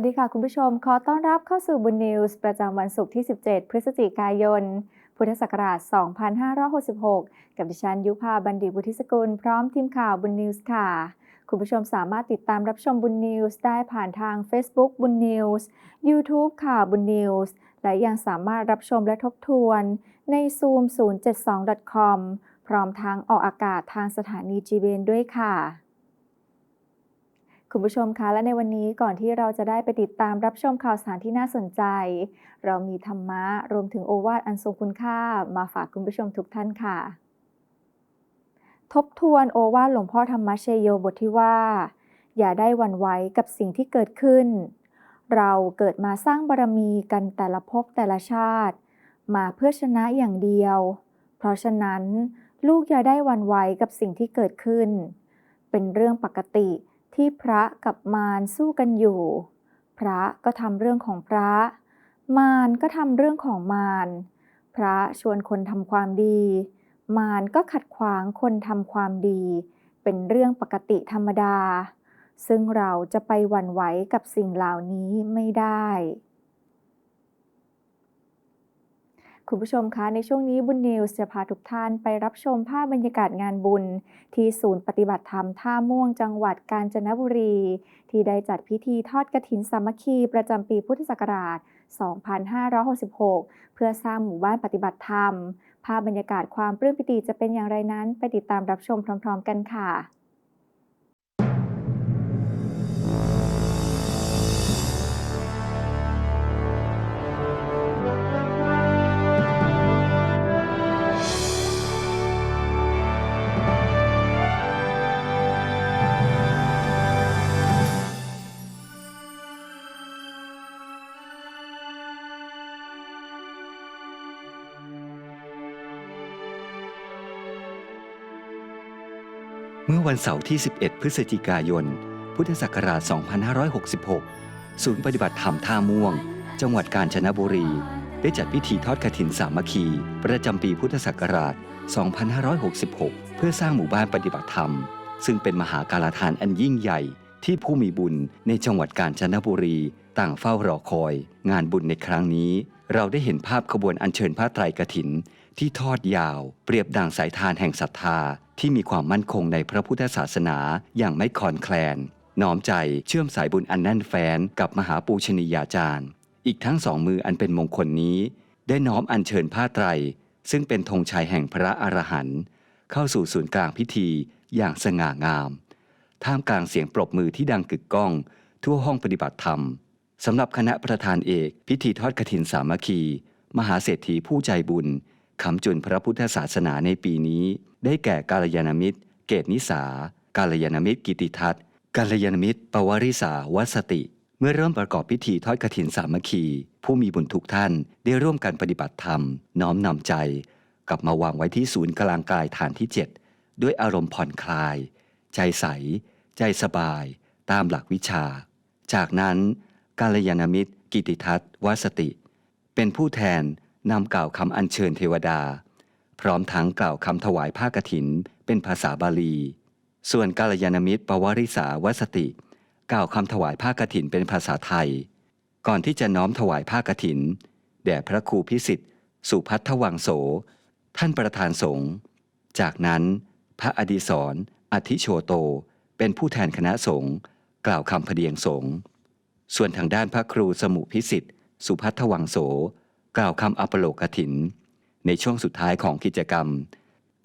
วัสดีค่ะคุณผู้ชม ขอต้อนรับเข้าสู่บุญนิวส์ประจำวันศุกร์ที่ 17 พฤศจิกายน พุทธศักราช 2566 กับดิฉันยุพาบัณฑิบุธิสกุล พร้อมทีมข่าวบุญนิวส์ค่ะ คุณผู้ชมสามารถติดตามรับชมบุญนิวส์ได้ผ่านทาง Facebook บุญนิวส์ YouTube ข่าวบุญนิวส์ และยังสามารถรับชมและทบทวน ใน Zoom 072.com พร้อมทางออกอากาศทางสถานี GBN ด้วยค่ะ คุณผู้ชมคะและในวันนี้ก่อนที่เราจะได้ไปติดตามรับชมข่าวสารที่น่าสนใจ เรามีธรรมะรวมถึงโอวาทอันทรงคุณค่ามาฝากคุณผู้ชมทุกท่านค่ะ ทบทวนโอวาทหลวงพ่อธรรมชโยบทที่ว่า อย่าได้วันไหวกับสิ่งที่เกิดขึ้น เราเกิดมาสร้างบารมีกันแต่ละภพแต่ละชาติ มาเพื่อชนะอย่างเดียว เพราะฉะนั้น ลูกอย่าได้วันไหวกับสิ่งที่เกิดขึ้น เป็นเรื่องปกติ ที่พระกับมารสู้กันอยู่ พระก็ทำเรื่องของพระ มารก็ทำเรื่องของมาร พระชวนคนทำความดี มารก็ขัดขวางคนทำความดี เป็นเรื่องปกติธรรมดา ซึ่งเราจะไปหวั่นไหวกับสิ่งเหล่านี้ไม่ได้ คุณผู้ชมคะในช่วงนี้บุญนิวส์จะพาทุกท่านไปรับชมภาพบรรยากาศงานบุญ ที่ศูนย์ปฏิบัติธรรมท่าม่วงจังหวัดกาญจนบุรี ที่ได้จัดพิธีทอดกฐินสามัคคีประจำปีพุทธศักราช 2566 เพื่อสร้างหมู่บ้านปฏิบัติธรรม ภาพบรรยากาศความปลื้มปิติจะเป็นอย่างไรนั้น ไปติดตามรับชมพร้อม ๆ กันค่ะ มื่อวันเสาร์ที่ 11 พฤศจิกายน พุทธศักราช 2566 ศูนย์ปฏิบัติธรรมท่าม่วง จังหวัดกาญจนบุรี ได้จัดพิธีทอดกฐินสามัคคี ประจำปีพุทธศักราช 2566 เพื่อสร้างหมู่บ้านปฏิบัติธรรม ซึ่งเป็นมหาการทานอันยิ่งใหญ่ที่ผู้มีบุญในจังหวัดกาญจนบุรี ต่างเฝ้ารอคอย งานบุญในครั้งนี้ เราได้เห็นภาพขบวนอัญเชิญผ้าไตรกฐิน ที่ทอดยาว เปรียบดังสายทานแห่งศรัทธา ที่มีความมั่นคงในพระพุทธศาสนาอย่างไม่คลอนแคลน น้อมใจเชื่อมสายบุญอันแน่นแฟ้นกับมหาปูชนียาจารย์ อีกทั้งสองมืออันเป็นมงคลนี้ ได้น้อมอัญเชิญผ้าไตร ซึ่งเป็นธงชัยแห่งพระอรหันต์เข้าสู่ศูนย์กลางพิธีอย่างสง่างาม ท่ามกลางเสียงปรบมือที่ดังกึกก้อง ทั่วห้องปฏิบัติธรรมสำหรับคณะประธานเอก พิธีทอดกฐินสามัคคี มหาเศรษฐีผู้ใจบุญ คำจุนพระพุทธศาสนาในปีนี้ ได้แก่กาลยานมิตร เกตนิสา กาลยานมิตรกิติทัศน์กาลยานมิตรปวาริสาวัสติ เมื่อเริ่มประกอบพิธีทอดกฐินสามัคคี ผู้มีบุญทุกท่านได้ร่วมกันปฏิบัติธรรม น้อมนำใจ กลับมาวางไว้ที่ศูนย์กลางกายฐานที่ 7 ด้วยอารมณ์ผ่อนคลาย ใจใส ใจสบาย ตามหลักวิชา จากนั้นกาลยานมิตร กิติทัศน์วัสติ เป็นผู้แทน นำกล่าวคำอัญเชิญเทวดา พร้อมทั้งกล่าวคำถวายผ้ากฐิน เป็นภาษาบาลี ส่วนกาลยานมิตรปวริสาวสติ กล่าวคำถวายผ้ากฐินเป็นภาษาไทย ก่อนที่จะน้อมถวายผ้ากฐิน แด่พระครูพิสิทธิ์ สุพัทธวังโส ท่านประธานสงฆ์จากนั้น พระอดีศรอธิโชโต เป็นผู้แทนคณะสงฆ์กล่าวคำพเดียงสงฆ์ส่วนทางด้านพระครูสมุพิสิทธิ์ สุพัทธวังโส กล่าวคำอัปโลกถิน ในช่วงสุดท้ายของกิจกรรม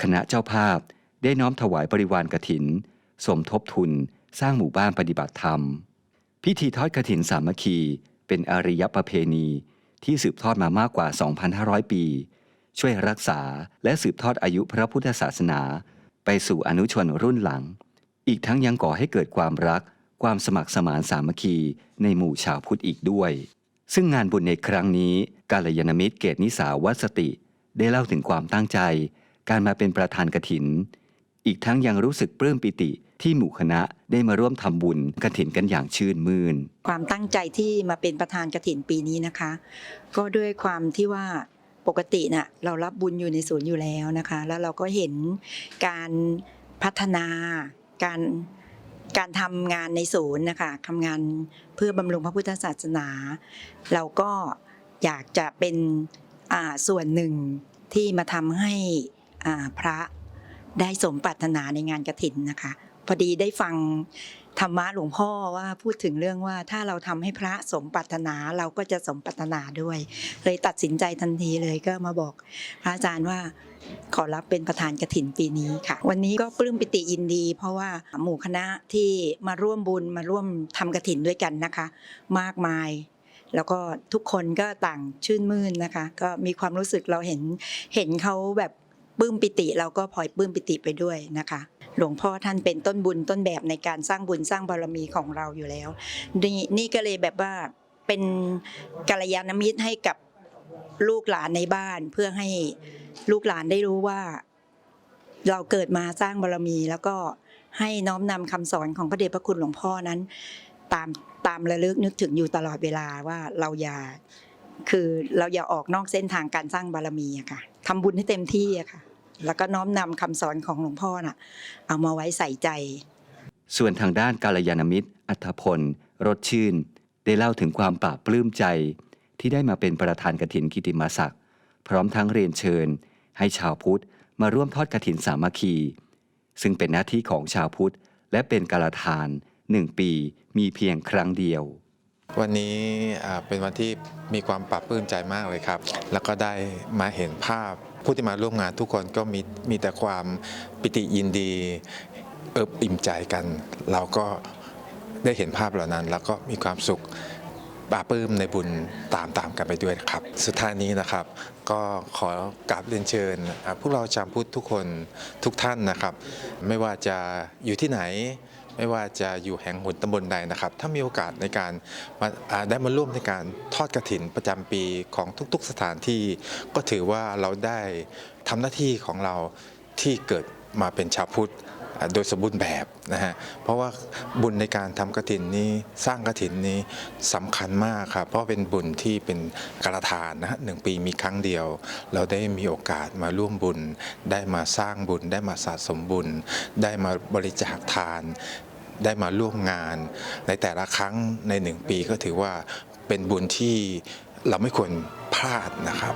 คณะเจ้าภาพได้น้อมถวายบริวารกถิน สมทบทุนสร้างหมู่บ้านปฏิบัติธรรม พิธีทอดกฐินสามัคคี เป็นอริยประเพณีที่สืบทอดมามากกว่า 2,500 ปี ช่วยรักษาและสืบทอดอายุพระพุทธศาสนา ไปสู่อนุชนรุ่นหลัง อีกทั้งยังก่อให้เกิดความรัก ความสมัครสมานสามัคคีในหมู่ชาวพุทธอีกด้วย ซึ่งงานบุญในครั้งนี้กาลยานมิตรเกตนิสาวัสติ ได้เล่าถึงความตั้งใจ การมาเป็นประธานกฐิน อีกทั้งยังรู้สึกปลื้มปิติที่หมู่คณะได้มาร่วมทำบุญกฐินกันอย่างชื่นมื่น ความตั้งใจที่มาเป็นประธานกฐินปีนี้นะคะ ก็ด้วยความที่ว่าปกติน่ะเรารับบุญอยู่ในศูนย์อยู่แล้วนะคะ แล้วเราก็เห็นการพัฒนาการ การทำงานในศูนย์นะคะทำงานเพื่อบำรุงพระพุทธศาสนา เราก็อยากจะเป็นส่วนหนึ่งที่มาทำให้พระได้สมปรารถนาในงานกระถินนะคะ พอดีได้ฟัง ธรรมะหลวงพ่อว่าพูดถึงเรื่องว่าถ้าเราทำให้พระสมปรารถนาเราก็จะสมปรารถนาด้วย เลยตัดสินใจทันทีเลยก็มาบอกพระอาจารย์ว่าขอรับเป็นประธานกระถินปีนี้ค่ะ วันนี้ก็ปลื้มปิติยินดี เพราะว่าหมู่คณะที่มาร่วมบุญมาร่วมทำกระถินด้วยกันนะคะ มากมายแล้วก็ทุกคนก็ต่างชื่นมื่นนะคะ ก็มีความรู้สึกเราเห็นเห็นเขาแบบ ปลื้มปิติเราก็พลอยปลื้มปิติไปด้วยนะคะ หลวงพ่อท่านเป็นต้นบุญต้นแบบในการสร้างบุญสร้างบารมีของเราอยู่แล้ว นี่นี่ก็เลยแบบว่าเป็นกัลยาณมิตรให้กับลูกหลานในบ้านเพื่อให้ลูกหลานได้รู้ว่า เราเกิดมาสร้างบารมี แล้วก็ให้น้อมนำคำสอนของพระเดชพระคุณหลวงพ่อนั้น ตามตามระลึกนึกถึงอยู่ตลอดเวลาว่าเราอย่าคือเราอย่าออกนอกเส้นทางการสร้างบารมีอะค่ะ ทำบุญให้เต็มที่อะค่ะ แล้วก็น้อมนำคำสอนของหลวงพ่อน่ะ เอามาไว้ใส่ใจ ส่วนทางด้านกาลยานมิตร อัธพลรสชื่น ได้เล่าถึงความปลาบปลื้มใจ ที่ได้มาเป็นประธานกฐินกิติมาศักดิ์พร้อมทั้งเรียนเชิญ ให้ชาวพุทธมาร่วมทอดกฐินสามัคคี ซึ่งเป็นหน้าที่ของชาวพุทธ และเป็นกาลทานหนึ่งปีมีเพียงครั้งเดียว วันนี้เป็นวันที่มีความปรับปลื้มใจมากเลยครับ แล้วก็ได้มาเห็นภาพผู้ที่มาร่วมงานทุกคนก็มีมีแต่ความปิติยินดีเอิบอิ่มใจกัน เราก็ได้เห็นภาพเหล่านั้น แล้วก็มีความสุขปลาบปลื้มในบุญตามตามกันไปด้วยครับ สุดท้ายนี้นะครับ ก็ขอกราบเรียนเชิญพวกเราชาวพุทธทุกคนทุกท่านนะครับ ไม่ว่าจะอยู่ที่ไหน ไม่ว่าจะอยู่แห่งหนตำบลใดนะครับ ถ้ามีโอกาสในการมาได้มาร่วมในการทอดกระถินประจำปีของทุกๆสถานที่ ก็ถือว่าเราได้ทำหน้าที่ของเราที่เกิดมาเป็นชาวพุทธโดยสมบูรณ์แบบนะฮะ เพราะว่าบุญในการทำกระถินนี้สร้างกระถินนี้สำคัญมากครับเพราะเป็นบุญที่เป็นกระทานนะฮะหนึ่งปีมีครั้งเดียว เราได้มีโอกาสมาร่วมบุญ ได้มาสร้างบุญ ได้มาสะสมบุญ ได้มาบริจาคทาน ได้มาร่วมงาน ในแต่ละครั้งในหนึ่งปีก็ถือว่าเป็นบุญที่เราไม่ควรพลาดนะครับ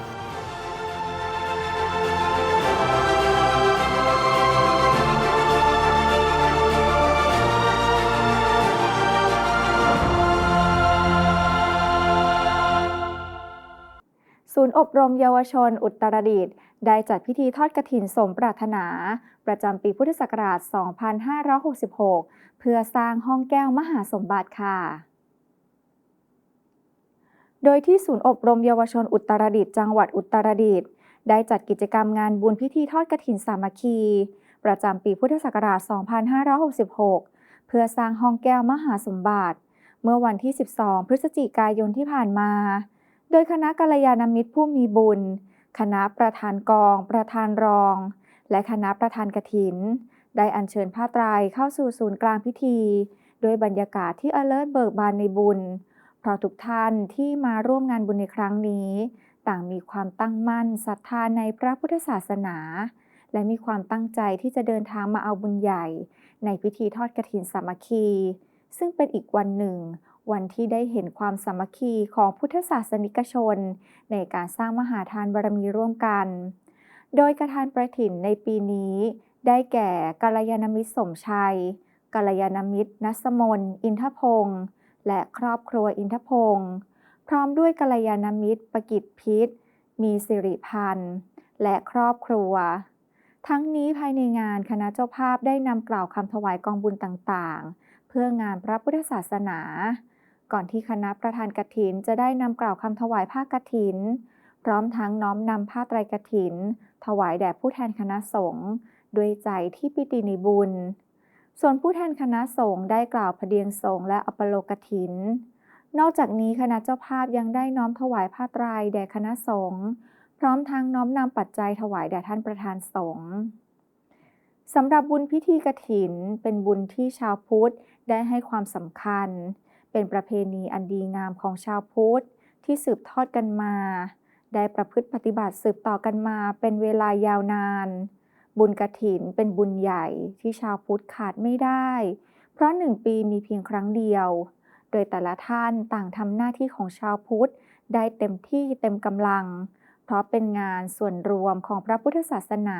ศูนย์อบรมเยาวชนอุตรดิตถ์ได้จัดพิธีทอดกฐินสมปรารถนา ประจำปีพุทธศักราช 2566 เพื่อสร้างห้องแก้วมหาสมบัติค่ะ โดยที่ศูนย์อบรมเยาวชนอุตรดิตถ์จังหวัดอุตรดิตถ์ได้จัดกิจกรรมงานบุญพิธีทอดกฐินสามัคคี ประจำปีพุทธศักราช 2566 เพื่อสร้างห้องแก้วมหาสมบัติ เมื่อวันที่ 12 พฤศจิกายนที่ผ่านมา โดยคณะกัลยาณมิตรผู้มีบุญ คณะประธานกอง ประธานรอง และคณะประธานกฐิน ได้อัญเชิญผ้าไตรายเข้าสู่ศูนย์กลางพิธีด้วยบรรยากาศที่อเลิศเบิกบานในบุญ เพราะทุกท่านที่มาร่วมงานบุญในครั้งนี้ ต่างมีความตั้งมั่นศรัทธาในพระพุทธศาสนา และมีความตั้งใจที่จะเดินทางมาเอาบุญใหญ่ ในพิธีทอดกฐินสามัคคี ซึ่งเป็นอีกวันหนึ่ง วันที่ได้เห็นความสามัคคีของพุทธศาสนิกชน ในการสร้างมหาทานบารมีร่วมกัน โดยกระทานประถินในปีนี้ ได้แก่กัลยาณมิตรสมชัยกัลยาณมิตรนัสมนอินทพงศ์และครอบครัวอินทพงศ์พร้อมด้วยกัลยาณมิตรประกิตพิษ มีสิริพันธ์ และครอบครัว ทั้งนี้ภายในงานคณะเจ้าภาพได้นำกล่าวคำถวายกองบุญต่างๆ เพื่องานพระพุทธศาสนา ก่อนที่คณะประธานกฐินจะได้นำกล่าวคำถวายผ้ากฐิน พร้อมทั้งน้อมนำผ้าไตรกฐิน ถวายแด่ผู้แทนคณะสงฆ์ ด้วยใจที่ปิติในบุญ ส่วนผู้แทนคณะสงฆ์ได้กล่าวพเดียงสงฆ์และอัปโลกฐิน นอกจากนี้คณะเจ้าภาพยังได้น้อมถวายผ้าไตรแด่คณะสงฆ์พร้อมทั้งน้อมนำปัจจัยถวายแด่ท่านประธานสงฆ์สำหรับบุญพิธีกฐิน เป็นบุญที่ชาวพุทธได้ให้ความสำคัญ เป็นประเพณีอันดีงามของชาวพุทธที่สืบทอดกันมา ได้ประพฤติปฏิบัติสืบต่อกันมาเป็นเวลายาวนาน บุญกฐินเป็นบุญใหญ่ที่ชาวพุทธขาดไม่ได้เเพราะหนึ่งปีมีเพียงครั้งเดียว โดยแต่ละท่านต่างทำหน้าที่ของชาวพุทธได้เต็มที่เต็มกำลัง เพราะเป็นงานส่วนรวมของพระพุทธศาสนา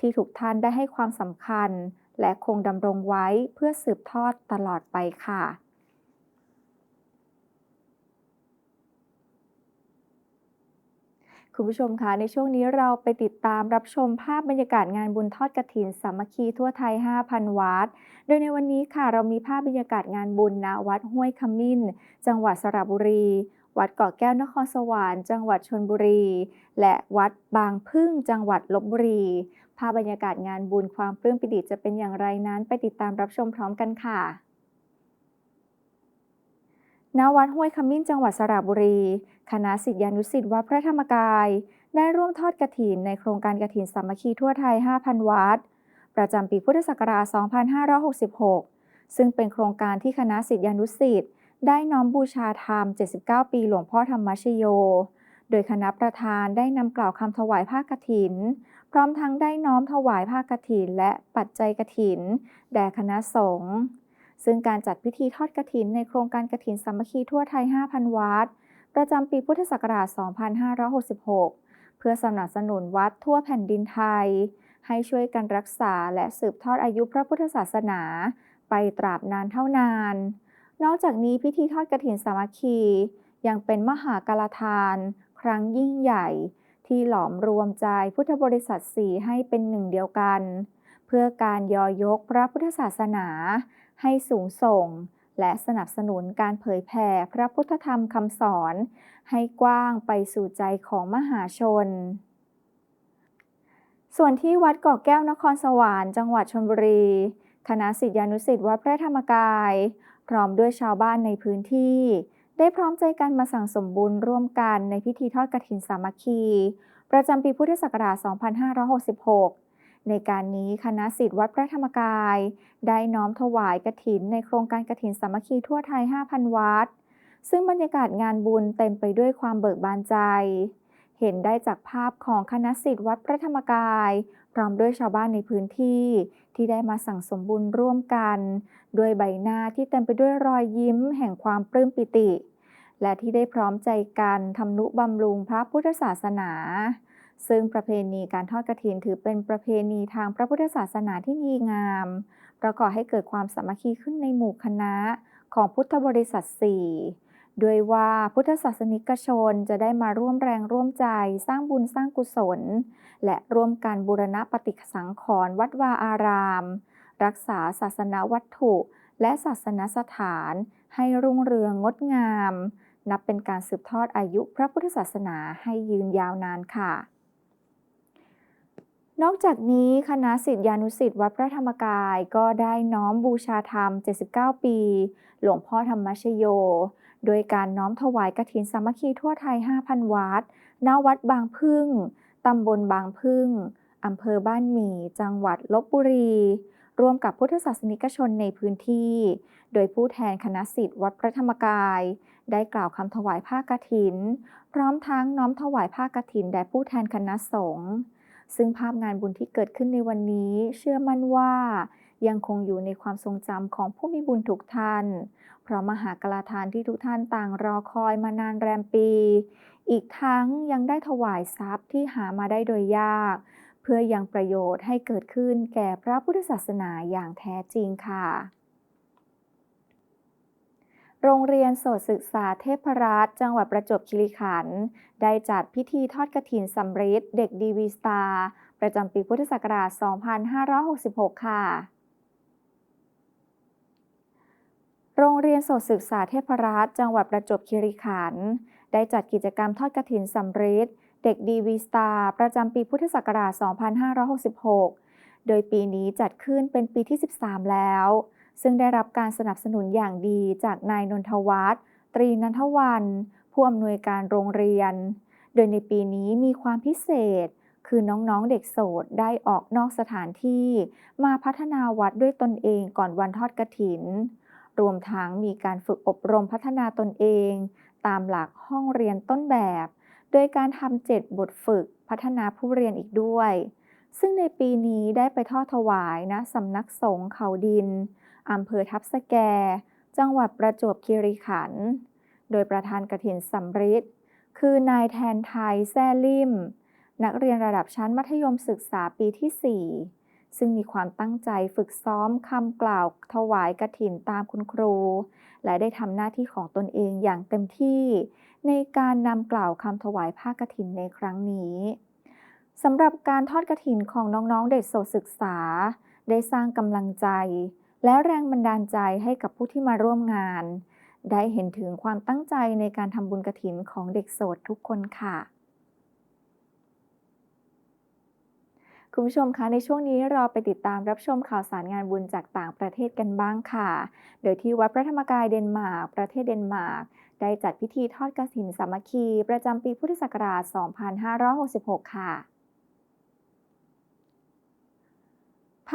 ที่ทุกท่านได้ให้ความสำคัญ และคงดำรงไว้เพื่อสืบทอดตลอดไปค่ะ คุณผู้ชมคะในช่วงนี้เราไปติดตามรับชมภาพบรรยากาศงานบุญทอดกฐินสามัคคีทั่วไทย 5,000 วัด โดยในวันนี้ค่ะเรามีภาพบรรยากาศงานบุญณวัดห้วยขมิ้น จังหวัดสระบุรี วัดเกาะแก้วนครสวรรค์จังหวัดชลบุรี และวัดบางพึ่งจังหวัดลบบุรี ภาพบรรยากาศงานบุญความปลื้มปิติจะเป็นอย่างไรนั้น ไปติดตามรับชมพร้อมกันค่ะ ณวัดห้วยขมิ้นจังหวัดสระบุรี คณะศิษยานุศิษย์วัดพระธรรมกาย ได้ร่วมทอดกฐินในโครงการกฐินสามัคคีทั่วไทย 5,000 วัด ประจำปีพุทธศักราช 2566 ซึ่งเป็นโครงการที่คณะศิษยานุศิษย์ได้น้อมบูชาธรรม 79 ปีหลวงพ่อธรรมชโย โดยคณะประธานได้นำกล่าวคำถวายผ้ากฐิน พร้อมทั้งได้น้อมถวายผ้ากฐินและปัจจัยกฐิน แด่คณะสงฆ์ ซึ่งการจัดพิธีทอดกฐินในโครงการกฐินสามัคคีทั่วไทย 5,000 วัดประจำปีพุทธศักราช 2566 เพื่อสนับสนุนวัดทั่วแผ่นดินไทย ให้ช่วยกันรักษาและสืบทอดอายุพระพุทธศาสนา ไปตราบนานเท่านาน นอกจากนี้พิธีทอดกฐินสามัคคี ยังเป็นมหากาลทาน ครั้งยิ่งใหญ่ ที่หลอมรวมใจพุทธบริษัทสีให้เป็นหนึ่งเดียวกัน เพื่อการยอยกพระพุทธศาสนา ให้สูงส่ง และสนับสนุนการเผยแผ่พระพุทธธรรมคำสอน ให้กว้างไปสู่ใจของมหาชน ส่วนที่วัดเกาะแก้วนครสวรรค์จังหวัดชลบุรี คณะศิษยานุศิษย์วัดพระธรรมกาย พร้อมด้วยชาวบ้านในพื้นที่ ได้พร้อมใจกันมาสั่งสมบุญร่วมกันในพิธีทอดกฐินสามัคคี ประจำปีพุทธศักราช 2566 ในการนี้คณะศิษย์วัดพระธรรมกาย ได้น้อมถวายกฐินในโครงการกฐินสามัคคีทั่วไทย 5,000 วัด ซึ่งบรรยากาศงานบุญเต็มไปด้วยความเบิกบานใจ เห็นได้จากภาพของคณะศิษย์วัดพระธรรมกาย พร้อมด้วยชาวบ้านในพื้นที่ ที่ได้มาสั่งสมบุญร่วมกัน ด้วยใบหน้าที่เต็มไปด้วยรอยยิ้มแห่งความปลื้มปิติ และที่ได้พร้อมใจกันทำนุบำรุงพระพุทธศาสนา ซึ่งประเพณีการทอดกฐินถือเป็นประเพณีทางพระพุทธศาสนาที่ดีงาม ประกอบให้เกิดความสามัคคีขึ้นในหมู่คณะของพุทธบริษัทสี่ด้วยว่าพุทธศาสนิกชนจะได้มาร่วมแรงร่วมใจสร้างบุญสร้างกุศล และร่วมกันบูรณะปฏิสังขรณ์วัดวาอาราม รักษาศาสนาวัตถุ และศาสนสถานให้รุ่งเรืองงดงาม นับเป็นการสืบทอดอายุพระพุทธศาสนาให้ยืนยาวนานค่ะ นอกจากนี้คณะศิษยานุศิษย์วัดพระธรรมกายก็ได้น้อมบูชาธรรม 79 ปี หลวงพ่อธรรมชโย โดยการน้อมถวายกฐินสามัคคีทั่วไทย 5,000 วัดณวัดบางพึ่ง ตำบลบางพึ่ง อำเภอบ้านหมี่ จังหวัดลบบุรีร่วมกับพุทธศาสนิกชนในพื้นที่ โดยผู้แทนคณะศิษย์วัดพระธรรมกาย ได้กล่าวคำถวายผ้ากฐิน พร้อมทั้งน้อมถวายผ้ากฐินแด่ผู้แทนคณะสงฆ์ ซึ่งภาพงานบุญที่เกิดขึ้นในวันนี้ เชื่อมั่นว่า ยังคงอยู่ในความทรงจำของผู้มีบุญทุกท่าน เพราะมหากราทานที่ทุกท่านต่างรอคอยมานานแรมปี อีกทั้งยังได้ถวายทรัพย์ที่หามาได้โดยยาก เพื่อยังประโยชน์ให้เกิดขึ้นแก่พระพุทธศาสนาอย่างแท้จริงค่ะ โรงเรียนโสตศึกษาเทพรัตน์จังหวัดประจวบคีรีขันธ์ได้จัดพิธีทอดกฐินสำริดเด็กดีวีสตาร์ประจำปีพุทธศักราช 2566 ค่ะ โรงเรียนโสตศึกษาเทพรัตน์จังหวัดประจวบคีรีขันธ์ได้จัดกิจกรรมทอดกฐินสำริดเด็กดีวีสตาร์ประจำปีพุทธศักราช 2566 โดยปีนี้จัดขึ้นเป็นปีที่ 13 แล้ว ซึ่งได้รับการสนับสนุนอย่างดีจากนายนนทวัฒน์ตรีนันทวัน ผู้อำนวยการโรงเรียน โดยในปีนี้มีความพิเศษ คือน้องๆเด็กโสดได้ออกนอกสถานที่ มาพัฒนาวัดด้วยตนเองก่อนวันทอดกฐิน รวมทั้งมีการฝึกอบรมพัฒนาตนเอง ตามหลักห้องเรียนต้นแบบ โดยการทำเจ็ดบทฝึกพัฒนาผู้เรียนอีกด้วยซึ่งในปีนี้ได้ไปทอดถวายณสำนักสงฆ์เขาดิน อำเภอทับสแก จังหวัดประจวบคีรีขันธ์ โดยประธานกฐินสำริดคือนายแทนไทยแซ่ลิม นักเรียนระดับชั้นมัธยมศึกษาปีที่ 4 ซึ่งมีความตั้งใจฝึกซ้อมคำกล่าวถวายกฐินตามคุณครู และได้ทำหน้าที่ของตนเองอย่างเต็มที่ ในการนำกล่าวคำถวายผ้ากฐินในครั้งนี้สำหรับการทอดกฐินของน้องๆเด็กโสศึกษา ได้สร้างกำลังใจ และแรงบันดาลใจให้กับผู้ที่มาร่วมงาน ได้เห็นถึงความตั้งใจในการทำบุญกฐินของเด็กโสดทุกคนค่ะ คุณผู้ชมคะในช่วงนี้เราไปติดตามรับชมข่าวสารงานบุญจากต่างประเทศกันบ้างค่ะ โดยที่วัดพระธรรมกายเดนมาร์กประเทศเดนมาร์กได้จัดพิธีทอดกฐินสามัคคี ประจำปีพุทธศักราช 2566 ค่ะ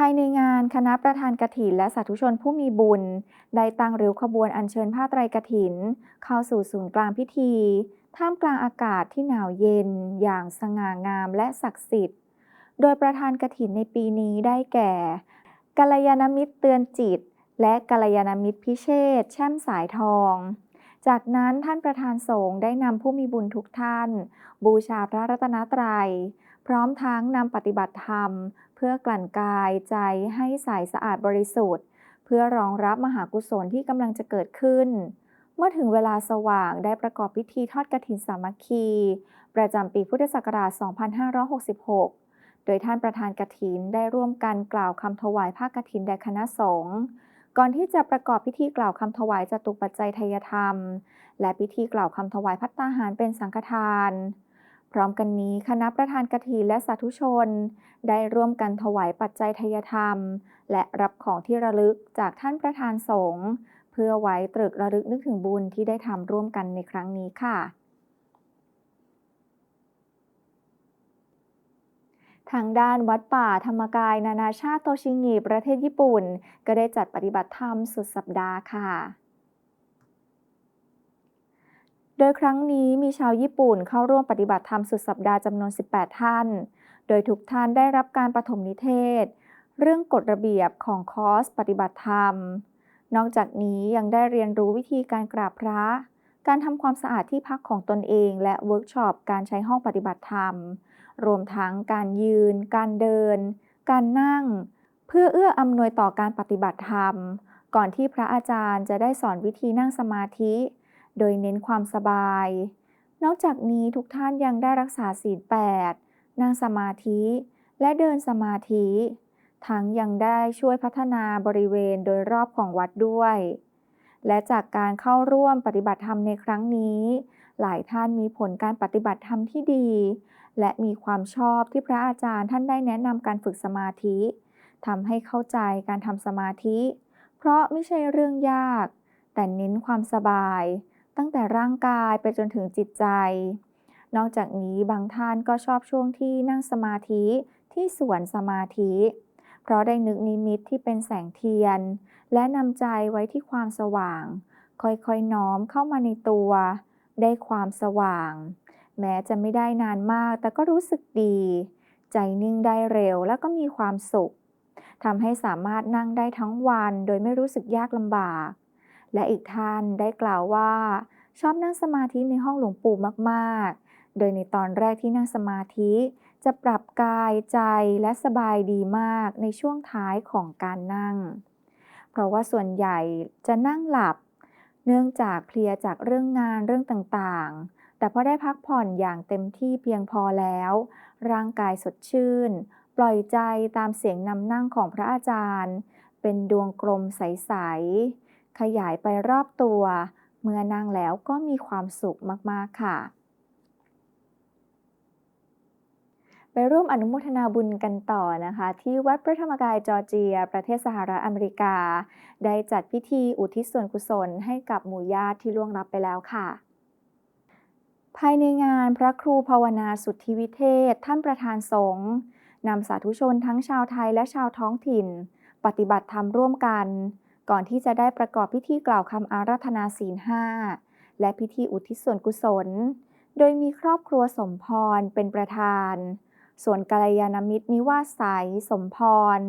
ภายในงานคณะประธานกฐิน และสาธุชนผู้มีบุญ ได้ตั้งริ้วขบวนอัญเชิญผ้าไตรกฐิน เข้าสู่ศูนย์กลางพิธี ท่ามกลางอากาศที่หนาวเย็น อย่างสง่างามและศักดิ์สิทธิ์ โดยประธานกฐินในปีนี้ได้แก่กัลยาณมิตรเตือนจิต และกัลยาณมิตรพิเชษแช่มสายทอง จากนั้นท่านประธานสงฆ์ได้นำผู้มีบุญทุกท่าน บูชาพระรัตนตรัย พร้อมทั้งนำปฏิบัติธรรม เพื่อกลั่นกายใจให้ใสสะอาดบริสุทธิ์ เพื่อรองรับมหากุศลที่กำลังจะเกิดขึ้น เมื่อถึงเวลาสว่างได้ประกอบพิธีทอดกฐินสามัคคี ประจำปีพุทธศักราช 2566 โดยท่านประธานกฐินได้ร่วมกันกล่าวคำถวายผ้ากฐินแด่คณะสงฆ์ก่อนที่จะประกอบพิธีกล่าวคำถวายจตุปัจจัยทายธรรม และพิธีกล่าวคำถวายพัตตาหารเป็นสังฆทาน พร้อมกันนี้คณะประธานกฐินและสาธุชน ได้ร่วมกันถวายปัจจัยทายธรรม และรับของที่ระลึกจากท่านประธานสงฆ์เพื่อไว้ตรึกระลึกนึกถึงบุญที่ได้ทำร่วมกันในครั้งนี้ค่ะ ทางด้านวัดป่าธรรมกาย นานาชาติโตชิงิประเทศญี่ปุ่น ก็ได้จัดปฏิบัติธรรมสุดสัปดาห์ค่ะ โดยครั้งนี้มีชาวญี่ปุ่นเข้าร่วมปฏิบัติธรรมสุดสัปดาห์จำนวน 18 ท่าน โดยทุกท่านได้รับการปฐมนิเทศ เรื่องกฎระเบียบของคอร์สปฏิบัติธรรม นอกจากนี้ยังได้เรียนรู้วิธีการกราบพระ การทำความสะอาดที่พักของตนเอง และเวิร์กช็อปการใช้ห้องปฏิบัติธรรม รวมทั้งการยืน การเดิน การนั่ง เพื่อเอื้ออำนวยต่อการปฏิบัติธรรม ก่อนที่พระอาจารย์จะได้สอนวิธีนั่งสมาธิ โดยเน้นความสบาย นอกจากนี้ทุกท่านยังได้รักษาศีล8นั่งสมาธิ และเดินสมาธิ ทั้งยังได้ช่วยพัฒนาบริเวณโดยรอบของวัดด้วย และจากการเข้าร่วมปฏิบัติธรรมในครั้งนี้ หลายท่านมีผลการปฏิบัติธรรมที่ดี และมีความชอบที่พระอาจารย์ท่านได้แนะนำการฝึกสมาธิทำให้เข้าใจการทำสมาธิ เพราะไม่ใช่เรื่องยาก แต่เน้นความสบาย ตั้งแต่ร่างกายไปจนถึงจิตใจ นอกจากนี้บางท่านก็ชอบช่วงที่นั่งสมาธิที่สวนสมาธิ เพราะได้นึกนิมิตที่เป็นแสงเทียน และนำใจไว้ที่ความสว่าง ค่อยๆน้อมเข้ามาในตัว ได้ความสว่าง แม้จะไม่ได้นานมากแต่ก็รู้สึกดี ใจนิ่งได้เร็วและก็มีความสุขทำให้สามารถนั่งได้ทั้งวันโดยไม่รู้สึกยากลำบาก และอีกท่านได้กล่าวว่า ชอบนั่งสมาธิในห้องหลวงปู่มากๆ โดยในตอนแรกที่นั่งสมาธิจะปรับกายใจและสบายดีมากในช่วงท้ายของการนั่ง เพราะว่าส่วนใหญ่จะนั่งหลับ เนื่องจากเพลียจากเรื่องงานเรื่องต่างๆ แต่พอได้พักผ่อนอย่างเต็มที่เพียงพอแล้ว ร่างกายสดชื่น ปล่อยใจตามเสียงนำนั่งของพระอาจารย์ เป็นดวงกลมใส ๆ ขยายไปรอบตัว เมื่อนั่งแล้วก็มีความสุขมาก ๆ ค่ะ ไปร่วมอนุโมทนาบุญกันต่อนะคะ ที่วัดพระธรรมกายจอร์เจีย ประเทศสหรัฐอเมริกา ได้จัดพิธีอุทิศส่วนกุศลให้กับหมู่ญาติที่ล่วงลับไปแล้วค่ะภายในงานพระครูภาวนาสุทธิวิเทศ ท่านประธานสงฆ์นำสาธุชนทั้งชาวไทยและชาวท้องถิ่น ปฏิบัติธรรมร่วมกัน ก่อนที่จะได้ประกอบพิธีกล่าวคำอาราธนาศีลห้าและพิธีอุทิศส่วนกุศล โดยมีครอบครัวสมพรเป็นประธาน ส่วนกัลยาณมิตรนิวาสใสสมพร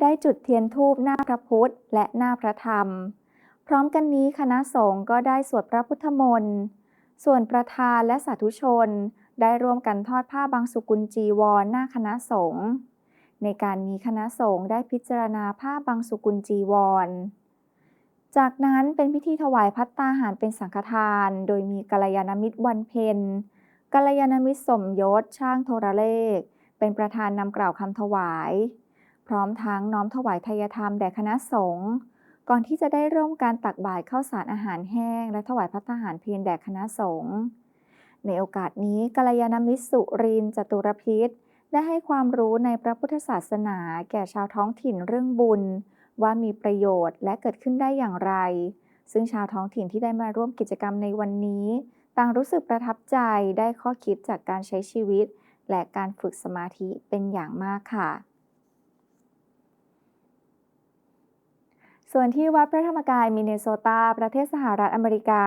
ได้จุดเทียนธูปหน้าพระพุทธและหน้าพระธรรม พร้อมกันนี้คณะสงฆ์ก็ได้สวดพระพุทธมนต์ ส่วนประธานและสาธุชน ได้ร่วมกันทอดผ้าบางสุกุลจีวรหน้าคณะสงฆ์ในการนี้คณะสงฆ์ได้พิจารณาผ้าบางสุกุลจีวร จากนั้นเป็นพิธีถวายพัตตาหารเป็นสังฆทาน โดยมีกัลยาณมิตรวันเพ็ญกัลยาณมิตรสมยศช่างโทรเลข เป็นประธานนำกล่าวคำถวาย พร้อมทั้งน้อมถวายทายธรรมแด่คณะสงฆ์ก่อนที่จะได้ร่วมการตักบาตรข้าวสารอาหารแห้ง และถวายพัตตาหารเพลแด่คณะสงฆ์ในโอกาสนี้กัลยาณมิตรสุรินจตุรพิษได้ให้ความรู้ในพระพุทธศาสนาแก่ชาวท้องถิ่นเรื่องบุญ ว่ามีประโยชน์และเกิดขึ้นได้อย่างไร ซึ่งชาวท้องถิ่นที่ได้มาร่วมกิจกรรมในวันนี้ ต่างรู้สึกประทับใจได้ข้อคิดจากการใช้ชีวิต และการฝึกสมาธิเป็นอย่างมากค่ะ ส่วนที่วัดพระธรรมกายมินเนโซตา ประเทศสหรัฐอเมริกา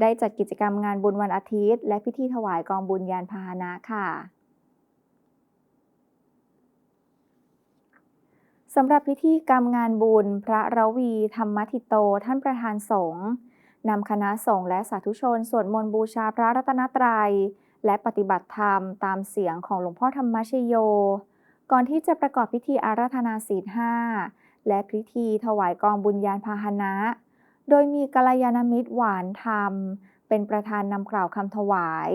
ได้จัดกิจกรรมงานบุญวันอาทิตย์ และพิธีถวายกองบุญยานพาหนะค่ะ สำหรับพิธีกรรมงานบุญ พระระวี ธรรมทิโต ท่านประธานสงฆ์นำคณะสงฆ์และสาธุชน สวดมนต์บูชาพระรัตนตรัย และปฏิบัติธรรมตามเสียงของหลวงพ่อธรรมชโย ก่อนที่จะประกอบพิธีอาราธนาศีลห้าและพิธีถวายกองบุญญาณพาหนะ โดยมีกัลยาณมิตรหวานธรรม เป็นประธานนำกล่าวคำถวาย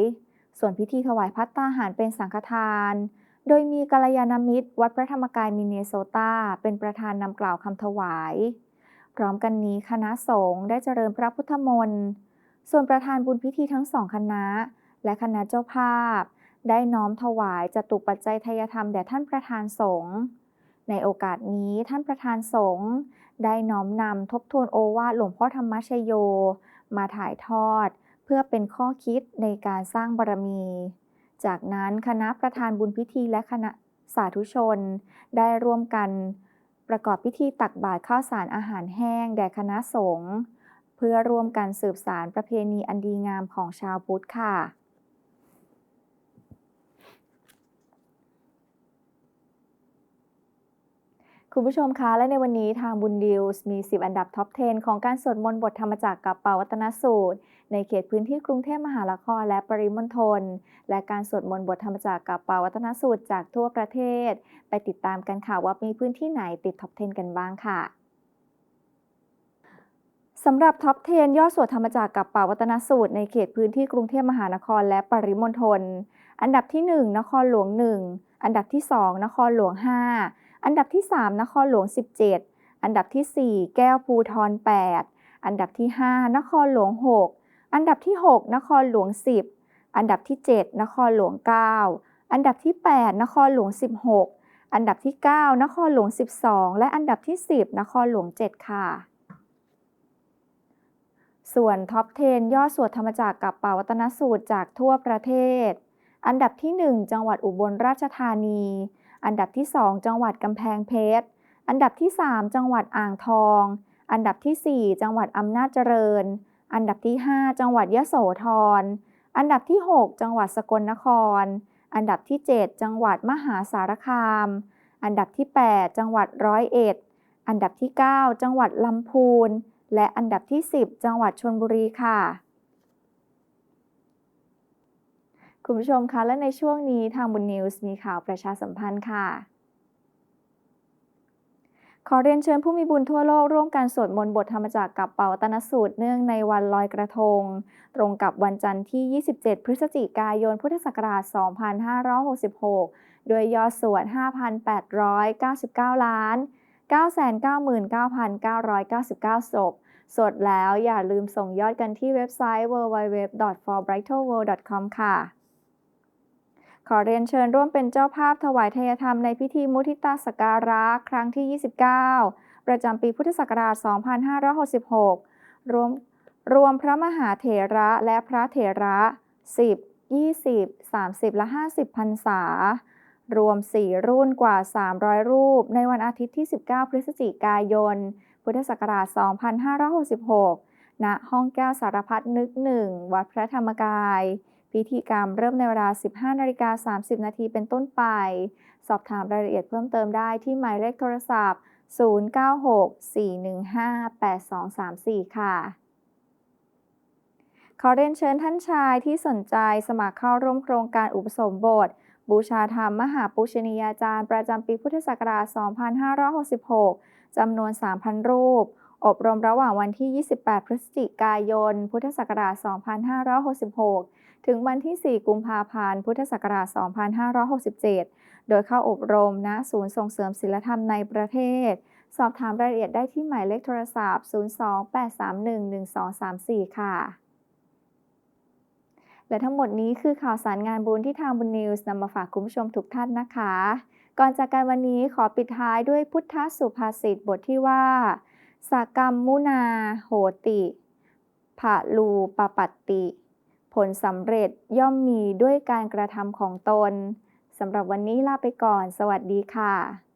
ส่วนพิธีถวายพัตตาหารเป็นสังฆทาน โดยมีกัลยาณมิตร วัดพระธรรมกายมินเนโซตา เป็นประธานนำกล่าวคำถวาย พร้อมกันนี้คณะสงฆ์ได้เจริญพระพุทธมนต์ส่วนประธานบุญพิธีทั้งสองคณะ และคณะเจ้าภาพ ได้น้อมถวายจตุปัจจัยทยธรรมแด่ท่านประธานสงฆ์ในโอกาสนี้ท่านประธานสงฆ์ได้น้อมนำทบทวนโอวาทหลวงพ่อธรรมชโย มาถ่ายทอด เพื่อเป็นข้อคิดในการสร้างบารมี จากนั้นคณะประธานบุญพิธีและคณะสาธุชน ได้ร่วมกันประกอบพิธีตักบาตรข้าวสารอาหารแห้ง แด่คณะสงฆ์เพื่อร่วมกันสืบสารประเพณีอันดีงามของชาวพุทธค่ะคุณผู้ชมคะ และในวันนี้ทางบุญดิวส์มี 10 อันดับท็อป 10 ของการสวดมนต์บทธรรมจักรกับปาวัตนสูตร ในเขตพื้นที่กรุงเทพมหานครและปริมณฑล และการสวดมนต์บทธรรมจักรกับปาวัตนสูตรจากทั่วประเทศ ไปติดตามกันค่ะว่ามีพื้นที่ไหนติดท็อป 10 กันบ้างค่ะสำหรับท็อป 10 ยอดสวดธรรมจักรกับปาวัตนสูตรในเขตพื้นที่กรุงเทพมหานครและปริมณฑล อันดับที่ 1 นครหลวง 1 อันดับที่ 2 นครหลวง 5 อันดับที่ 3 นครหลวง 17 อันดับที่ 4 แก้วภูทร 8 อันดับที่ 5 นครหลวง 6 อันดับที่ 6 นครหลวง 10 อันดับที่ 7 นครหลวง 9 อันดับที่ 8 นครหลวง 16 อันดับที่ 9 นครหลวง 12 และอันดับที่ 10 นครหลวง 7 ค่ะ ส่วนท็อป 10 ยอดสวดธรรมจักรกับปาวัตนสูตรจากทั่วประเทศ อันดับที่ 1 จังหวัดอุบลราชธานี อันดับที่ 2 จังหวัดกำแพงเพชร อันดับที่ 3 จังหวัดอ่างทอง อันดับที่ 4 จังหวัดอำนาจเจริญ อันดับที่ 5 จังหวัดยะโสธร อันดับที่ 6 จังหวัดสกลนคร อันดับที่ 7 จังหวัดมหาสารคาม อันดับที่ 8 จังหวัดร้อยเอ็ด อันดับที่ 9 จังหวัดลำพูน และอันดับที่ 10 จังหวัดชลบุรีค่ะ คุณผู้ชมคะและในช่วงนี้ทางบุญนิวส์มีข่าวประชาสัมพันธ์ค่ะ ขอเรียนเชิญผู้มีบุญทั่วโลกร่วมกันสวดมนต์บทธรรมจักรกับเป่าตนสูตรเนื่องในวันลอยกระทง ตรงกับวันจันทร์ที่ 27 พฤศจิกายน พุทธศักราช 2566 โดยยอดสวด 5,899 ล้าน 999,999 ศพสดแล้วอย่าลืมส่งยอดกันที่เว็บไซต์ www.forbrighterworld.com ค่ะ ขอเรียนเชิญร่วมเป็นเจ้าภาพถวายทยธรรมในพิธีมุทิตาสกการะครั้งที่ 29 ประจำปีพุทธศักราช 2566 รวมรวมพระมหาเถระและพระเถระ 10 20 30 และ 50พรรษา รวม 4 รุ่นกว่า 300 รูป ในวันอาทิตย์ที่ 19 พฤศจิกายน พุทธศักราช 2566 ณ ห้องแก้วสารพัดนึกหนึ่ง วัดพระธรรมกาย พิธีกรรมเริ่มในเวลา 15นาฬิกา30 นาทีเป็นต้นไป สอบถามรายละเอียดเพิ่มเติมได้ที่หมายเลขโทรศัพท์ 0964158234 ค่ะ ขอเรียนเชิญท่านชายที่สนใจสมัครเข้าร่วมโครงการอุปสมบท บูชาธรรมมหาปุชนียาจารย์ ประจำปีพุทธศักราช 2566 จำนวน 3,000 รูป อบรมระหว่างวันที่ 28 พฤศจิกายน พุทธศักราช 2566 ถึงวันที่ 4 กุมภาพันธ์ พุทธศักราช 2567 โดยเข้าอบรมณศูนย์ส่งเสริมศิลธรรมในประเทศ สอบถามรายละเอียดได้ที่หมายเลขโทรศัพท์ 028311234 ค่ะ และทั้งหมดนี้คือข่าวสารงานบุญที่ทางบุญนิวส์นำมาฝากคุณผู้ชมทุกท่านนะคะ ก่อนจากกันวันนี้ขอปิดท้ายด้วยพุทธสุภาษิตบทที่ว่าสากรรมมุนา โหติภะลูปปัตติ ผลสำเร็จย่อมมีด้วยการกระทำของตน สำหรับวันนี้ลาไปก่อน สวัสดีค่ะ